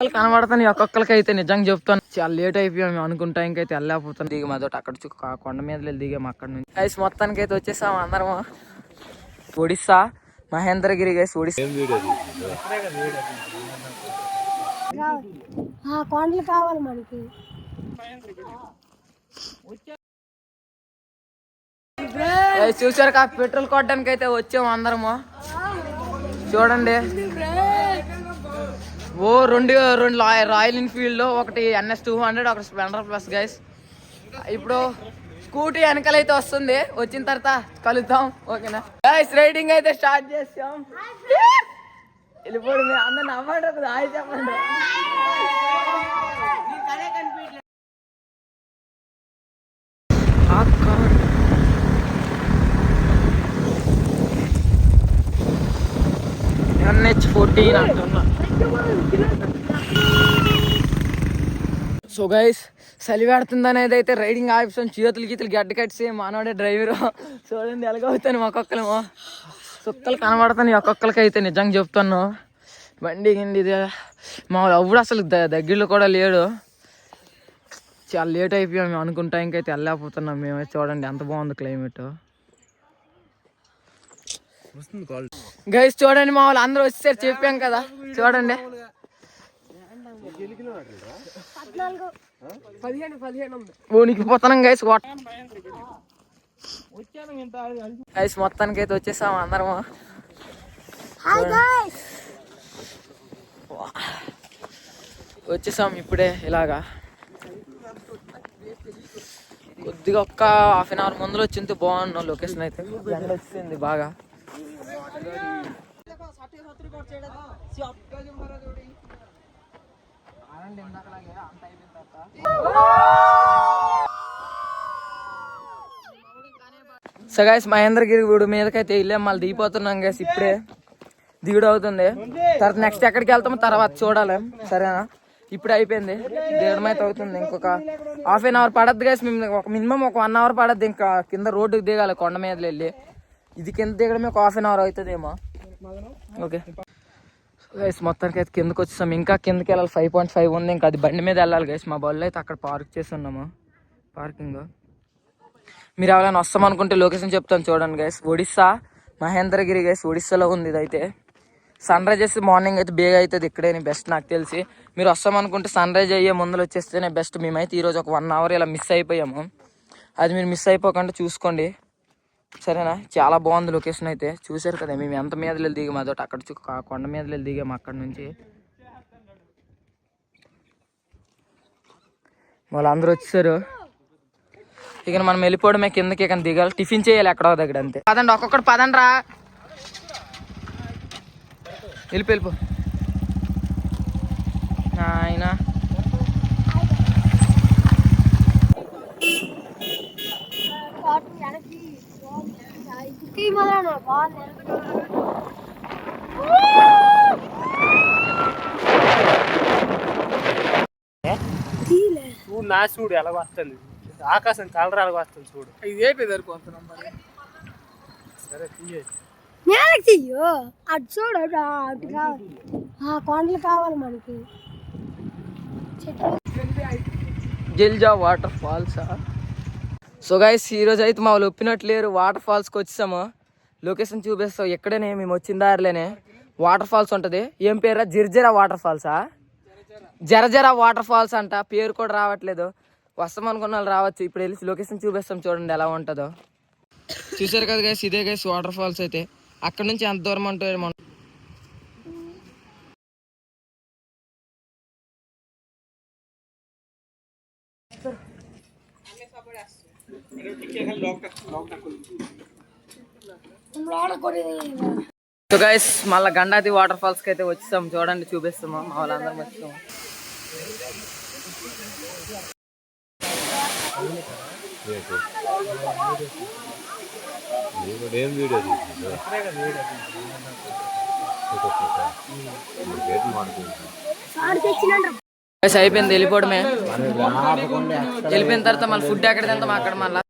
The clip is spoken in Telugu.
కనబడతాను ఒక్కొక్కరికి అయితే నిజంగా చెప్తాను. చాలా లేట్ అయిపోయాం మేము అనుకుంటా ఇంకైతే వెళ్ళలేకపోతాం దిగి మాతో అక్కడ చుక్క కొండ మీద వెళ్ళి దిగాం అక్కడ నుంచి. గైస్ మొత్తానికి అయితే వచ్చేసాం అందరం ఒడిస్సా మహేంద్రగిరి గైస్ ఒడిస్సా. ఆ కొండలు కావాలి మనకి. చూసారు కా పెట్రోల్ కొట్టడానికి అయితే వచ్చాము అందరము. చూడండి. ఓ రెండు రెండు రాయల్ ఎన్ఫీల్డ్లో ఒకటి ఎన్ఎస్ టూ హండ్రెడ్ ఒకటి స్ప్లెండర్ ప్లస్ గైస్. ఇప్పుడు స్కూటీ వెనకాల అయితే వస్తుంది. వచ్చిన తర్వాత కలుద్దాం ఓకేనా? గైస్ రైడింగ్ అయితే స్టార్ట్ చేస్తాం. వెళ్ళిపోయింది అందరు నవ్వండి హాయ్ చెప్పండి. ఎన్హెచ్ ఫోర్టీన్ అంటున్నా. సో గైస్ చలి పెడుతుంది అనేది అయితే రైడింగ్ ఆప్షన్ చేతులు గీతులు గడ్డ కట్టి మానవుడే డ్రైవరు చూడండి ఎలాగవుతాను ఒక్కొక్కరు సుక్కలు కనబడతాను ఒక్కొక్కరికి అయితే నిజంగా చెప్తాను. బండి గిండి ఇది. మా అప్పుడు అసలు దగ్గరలో కూడా లేడు. చాలా లేట్ అయిపోయాం మేము అనుకుంటా ఇంకైతే వెళ్ళలేకపోతున్నాం మేమే. చూడండి ఎంత బాగుంది క్లైమేట్ గైస్ చూడండి మా వాళ్ళు అందరూ వచ్చేసారు చెప్పాం కదా. చూడండి. గైస్ గైస్ మొత్తానికి అయితే వచ్చేసాం అందరం హాయ్ గాయ్స్ వచ్చేసాం ఇప్పుడే ఇలాగా. కొద్దిగా ఒక్క హాఫ్ అన్ అవర్ ముందులో వచ్చింది బాగున్నాం లొకేషన్ అయితే. వచ్చింది బాగా. సో గాయస్ మహేంద్రగిరి గుడి మీదకైతే వెళ్ళాం. మళ్ళీ దిగిపోతున్నాం గైస్ ఇప్పుడే. దిగుడు అవుతుంది. తర్వాత నెక్స్ట్ ఎక్కడికి వెళ్తామో తర్వాత చూడాలి. సరేనా? ఇప్పుడు అయిపోయింది. దిగడం అయితే అవుతుంది. ఇంకొక హాఫ్ అన్ అవర్ పడద్దు గైస్ మేము ఒక మినిమం ఒక వన్ అవర్ పడద్దు. ఇంకా కింద రోడ్డుకి దిగాలి కొండ మీద వెళ్ళి. ఇది కింద దిగడమే ఒక హాఫ్ అన్ అవర్ అవుతుందేమో. ఓకే గైస్ మొత్తానికి అయితే కిందకి వచ్చేసాం. ఇంకా కిందకి వెళ్ళాలి. ఫైవ్ పాయింట్ ఫైవ్ ఉంది. ఇంకా అది బండి మీద వెళ్ళాలి గైస్ మా బళ్ళు అయితే అక్కడ పార్క్ చేసి ఉన్నాము. పార్కింగ్ మీరు ఎవరైనా వస్తాం అనుకుంటే లొకేషన్ చెప్తాను చూడండి గైస్ ఒడిస్సా మహేంద్రగిరి గైస్ ఒడిస్సాలో ఉంది ఇదైతే. సన్ రైజ్ మార్నింగ్ అయితే బేగా అవుతుంది. ఇక్కడే బెస్ట్ నాకు తెలిసి. మీరు వస్తాం అనుకుంటే సన్ రైజ్ అయ్యే ముందులు వచ్చేస్తేనే బెస్ట్ మేమైతే ఈరోజు ఒక వన్ అవర్ ఇలా మిస్ అయిపోయాము. అది మీరు మిస్ అయిపోకుండా చూసుకోండి. సరేనా? చాలా బాగుంది లొకేషన్ అయితే. చూసారు కదా మేము ఎంత మీద వెళ్ళి దిగాం అదొకటి. అక్కడ చూ కొండ మీద వెళ్ళి దిగాము అక్కడ నుంచి. వాళ్ళందరూ వచ్చేసారు. ఇక మనం వెళ్ళిపోవడమే కిందకి ఇక దిగాలి. టిఫిన్ చేయాలి ఎక్కడో దగ్గర అంతే. పదండి ఒక్కొక్కటి పదండి రా. వెళ్ళిపో వెళ్ళిపో. ఆయన మొదలన బాగుంది చూడు నా చూడు ఎలా వస్తుంది. ఆకాశం కలర్ ఎలా వస్తుంది చూడు. ఇదే సరిపోతున్నాం మరి. సరే తీయ. నేలకు చెయ్యు అటు చూడు అటు ఆ, అటు కావాలి ఆ కొండలు కావాలి మనకి. Jilja water falls? So guys ఈరోజు అయితే మా వాళ్ళు లేరు వాటర్ ఫాల్స్కి వచ్చాము లొకేషన్ చూపిస్తాం ఎక్కడనే మేము వచ్చిన దారిలోనే వాటర్ ఫాల్స్ ఉంటుంది. ఏం పేరా జిర్జరా వాటర్ ఫాల్సా జరజరా వాటర్ ఫాల్స్ అంట. పేరు కూడా రావట్లేదు. వస్తాం అనుకున్న వాళ్ళు రావచ్చు. ఇప్పుడు వెళ్ళి లొకేషన్ చూపిస్తాం చూడండి ఎలా ఉంటుందో. చూసారు కదా గైస్ ఇదే గైస్ వాటర్ ఫాల్స్ అయితే. అక్కడ నుంచి ఎంత దూరం ఉంటుంది మనం సో గైస్ మళ్ళీ గండాది వాటర్ ఫాల్స్కి అయితే వచ్చాం చూడండి చూపిస్తాము మా వాళ్ళందరం వచ్చాము ఏం వీడియో గైస్ అయిపోయింది వెళ్ళిపోవడమే. వెళ్ళిపోయిన తర్వాత మళ్ళీ ఫుడ్ ఎక్కడ తింటాం అక్కడ మళ్ళీ.